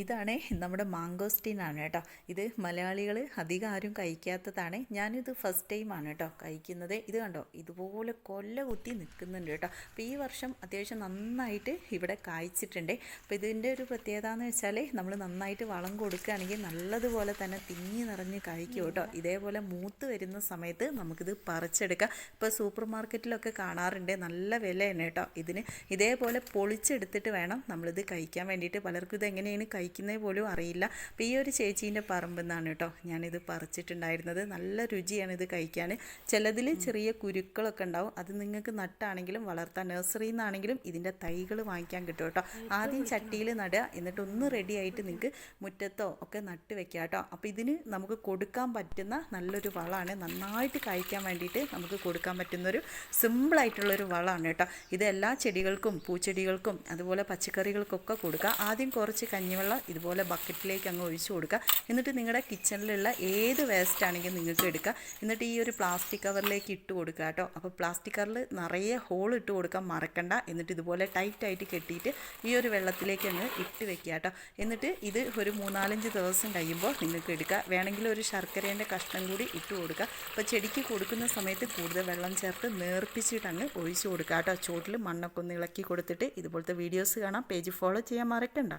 ഇതാണ് നമ്മുടെ മാങ്കോസ്റ്റീൻ ആണ് കേട്ടോ. ഇത് മലയാളികൾ അധികം ആരും കഴിക്കാത്തതാണ്. ഞാനിത് ഫസ്റ്റ് ടൈം ആണ് കേട്ടോ കഴിക്കുന്നത്. ഇത് കണ്ടോ? ഇതുപോലെ കൊല്ല കുത്തി നിൽക്കുന്നുണ്ട് കേട്ടോ. അപ്പോൾ ഈ വർഷം അത്യാവശ്യം നന്നായിട്ട് ഇവിടെ കായ്ച്ചിട്ടുണ്ട്. അപ്പോൾ ഇതിന്റെ ഒരു പ്രത്യേകത എന്ന് വെച്ചാൽ നമ്മൾ നന്നായിട്ട് വളം കൊടുക്കുകയാണെങ്കിൽ നല്ലതുപോലെ തന്നെ തിങ്ങി നിറഞ്ഞ് കഴിക്കും കേട്ടോ. ഇതേപോലെ മൂത്ത് വരുന്ന സമയത്ത് നമുക്കിത് പറിച്ചെടുക്കാം. ഇപ്പോൾ സൂപ്പർ മാർക്കറ്റിലൊക്കെ കാണാറുണ്ട്. നല്ല വില തന്നെ കേട്ടോ ഇതിന്. ഇതേപോലെ പൊളിച്ചെടുത്തിട്ട് വേണം നമ്മളിത് കഴിക്കാൻ വേണ്ടിയിട്ട്. പലർക്കും ഇത് എങ്ങനെയാണ് കഴിക്കുന്നത് പോലും അറിയില്ല. അപ്പോൾ ഈ ഒരു ചേച്ചീന്റെ പറമ്പിൽ നിന്നാണ് കേട്ടോ ഞാനിത് പറിച്ചിട്ടുണ്ടായിരുന്നത്. നല്ല രുചിയാണ് ഇത് കഴിക്കാൻ ചിലതിൽ ചെറിയ കുരുക്കളൊക്കെ ഉണ്ടാവും. അത് നിങ്ങൾക്ക് നട്ടാണെങ്കിലും വളർത്താൻ നഴ്സറിയിൽ നിന്നാണെങ്കിലും ഇതിന്റെ തൈകൾ വാങ്ങിക്കാൻ കിട്ടും കേട്ടോ. ആദ്യം ചട്ടിയിൽ നടുക. എന്നിട്ട് ഒന്ന് റെഡി ആയിട്ട് നിങ്ങൾക്ക് മുറ്റത്തോ ഒക്കെ നട്ട് വെക്കുക കേട്ടോ. അപ്പോൾ ഇതിന് നമുക്ക് കൊടുക്കാൻ പറ്റുന്ന നല്ലൊരു വളമാണ് നന്നായിട്ട് കായ്ക്കാൻ വേണ്ടിയിട്ട് നമുക്ക് കൊടുക്കാൻ പറ്റുന്നൊരു സിമ്പിളായിട്ടുള്ളൊരു വളമാണ് കേട്ടോ. ഇത് എല്ലാ ചെടികൾക്കും പൂച്ചെടികൾക്കും അതുപോലെ പച്ചക്കറികൾക്കൊക്കെ കൊടുക്കുക ആദ്യം കുറച്ച് കഞ്ഞിവെള്ളം ഇതുപോലെ ബക്കറ്റിലേക്ക് അങ്ങ് ഒഴിച്ചു കൊടുക്കുക. എന്നിട്ട് നിങ്ങളുടെ കിച്ചണിലുള്ള ഏത് വേസ്റ്റ് ആണെങ്കിലും നിങ്ങൾക്ക് എടുക്കുക എന്നിട്ട് ഈ ഒരു പ്ലാസ്റ്റിക് കവറിലേക്ക് ഇട്ട് കൊടുക്കുക കേട്ടോ. അപ്പോൾ പ്ലാസ്റ്റിക് കവറിൽ നിറയെ ഹോൾ ഇട്ട് കൊടുക്കാൻ മറക്കണ്ട. എന്നിട്ട് ഇതുപോലെ ടൈറ്റായിട്ട് കെട്ടിയിട്ട് ഈ ഒരു വെള്ളത്തിലേക്ക് അങ്ങ് ഇട്ട് വെക്കുക കേട്ടോ. എന്നിട്ട് ഇത് ഒരു മൂന്നാലഞ്ച് ദിവസം കഴിയുമ്പോൾ നിങ്ങൾക്ക് എടുക്കുക വേണമെങ്കിൽ ഒരു ശർക്കരേന്റെ കഷ്ണം കൂടി ഇട്ട് കൊടുക്കുക അപ്പോൾ ചെടിക്ക് കൊടുക്കുന്ന സമയത്ത് കൂടുതൽ വെള്ളം ചേർത്ത് നേർപ്പിച്ചിട്ട് അങ്ങ് ഒഴിച്ചു കൊടുക്കുക കേട്ടോ. ചോട്ടിൽ മണ്ണൊക്കെ ഒന്ന് ഇളക്കി കൊടുത്തിട്ട് ഇതുപോലത്തെ വീഡിയോസ് കാണാം. പേജ് ഫോളോ ചെയ്യാൻ മറക്കണ്ട.